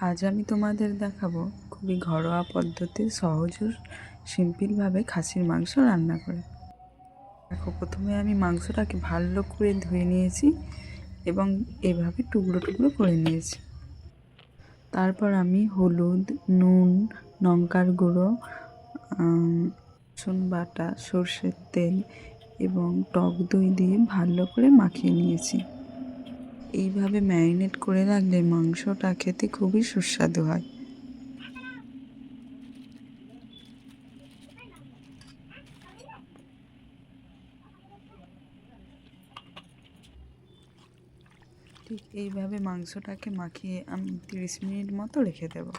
আজ আমি তোমাদের দেখাবো খুবই ঘরোয়া পদ্ধতির সহজ সিম্পলভাবে খাসির মাংস রান্না করে। দেখো, প্রথমে আমি মাংসটাকে ভালো করে ধুয়ে নিয়েছি এবং এভাবে টুকরো টুকরো করে নিয়েছি। তারপর আমি হলুদ, নুন, লঙ্কার গুঁড়ো রসুন বাটা, সর্ষের তেল এবং টক দই দিয়ে ভালো করে মাখিয়ে নিয়েছি। এইভাবে ম্যারিনেট করে রাখলে মাংসটা খেতে খুবই সুস্বাদু হয়। ঠিক এইভাবে মাংসটাকে মাখিয়ে আমি তিরিশ মিনিট মতো রেখে দেবো।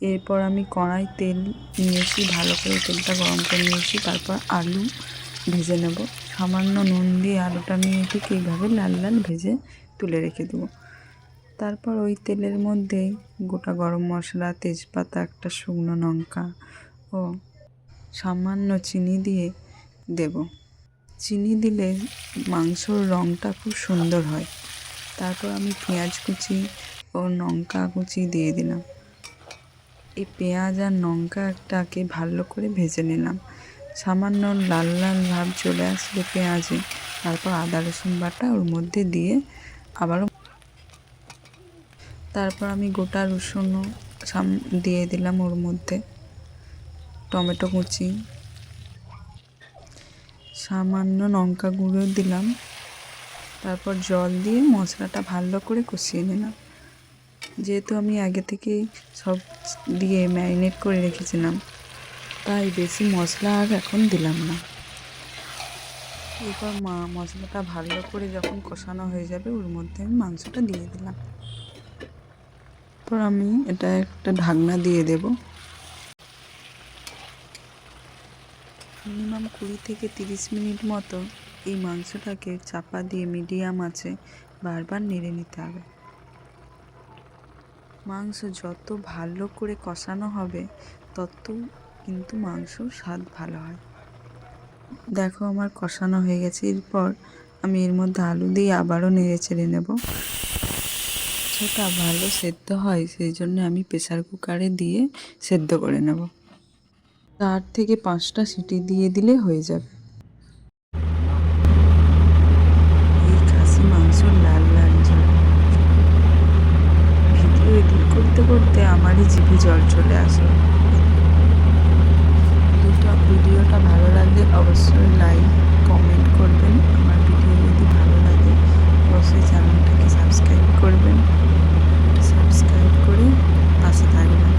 এরপর আমি কড়াই তেল নিয়েছি ভালো করে তেলটা গরম করে নিয়েছি তারপর আলু ভেজে নেব। সামান্য নুন দিয়ে আলুটা নিয়ে ঠিক এইভাবে লাল লাল ভেজে তুলে রেখে দেবো। তারপর ওই তেলের মধ্যে গোটা গরম মশলা, তেজপাতা, একটা শুকনো লঙ্কা ও সামান্য চিনি দিয়ে দেব। চিনি দিলে মাংসর রঙটা খুব সুন্দর হয়। তারপর আমি পেঁয়াজ কুচি ও লঙ্কা কুচি দিয়ে দিলাম। এই পেঁয়াজ আর লঙ্কাটাকে ভালো করে ভেজে নিলাম। সামান্য লাল লাল ভাব চলে আসলে পেঁয়াজে। তারপর আদা, রসুন বাটা ওর মধ্যে দিয়ে আবারও তারপর আমি গোটা রসুনও সাম দিয়ে দিলাম ওর মধ্যে। টমেটো কুচি। সামান্য লঙ্কা গুঁড়ো দিলাম। তারপর জল দিয়ে মশলাটা ভালো করে কষিয়ে নিলাম। যেহেতু আমি আগে থেকেই সব দিয়ে ম্যারিনেট করে রেখেছিলাম, তাই বেশি মশলা আর এখন দিলাম না। এরপর মা মশলাটা ভালো করে যখন কষানো হয়ে যাবে, ওর মধ্যে আমি মাংসটা দিয়ে দিলাম। তারপর আমি এটা একটা ঢাকনা দিয়ে দেব। মিনিমাম কুড়ি থেকে তিরিশ মিনিট মতো এই মাংসটাকে চাপা দিয়ে মিডিয়াম আছে বারবার নেড়ে নিতে হবে। মাংস যত ভালো করে কষানো হবে, তত কিন্তু মাংস স্বাদ ভালো হয়। দেখো আমার কষানো হয়ে গেছে। এরপর আমি এর মধ্যে আলু দিয়ে আবারও নেড়ে চেড়ে নেব। সেটা ভালো সেদ্ধ হয়, সেই জন্য আমি প্রেসার কুকারে দিয়ে সেদ্ধ করে নেব। চার থেকে পাঁচটা সিটি দিয়ে দিলে হয়ে যাবে এই খাসি মাংস লাল লাল ঝাল ভিডিও এডিট করতে করতে আমারই জিভে জল চলে আসে। ভিডিওটা ভিডিওটা ভালো লাগলে অবশ্যই লাইক কমেন্ট করবেন। আমার ভিডিও যদি ভালো লাগে, অবশ্যই চ্যানেলটাকে সাবস্ক্রাইব করবেন। সাবস্ক্রাইব করে পাশে থাকবেন।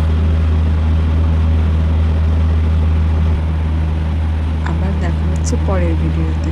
আবার দেখা হচ্ছে পরের ভিডিওতে।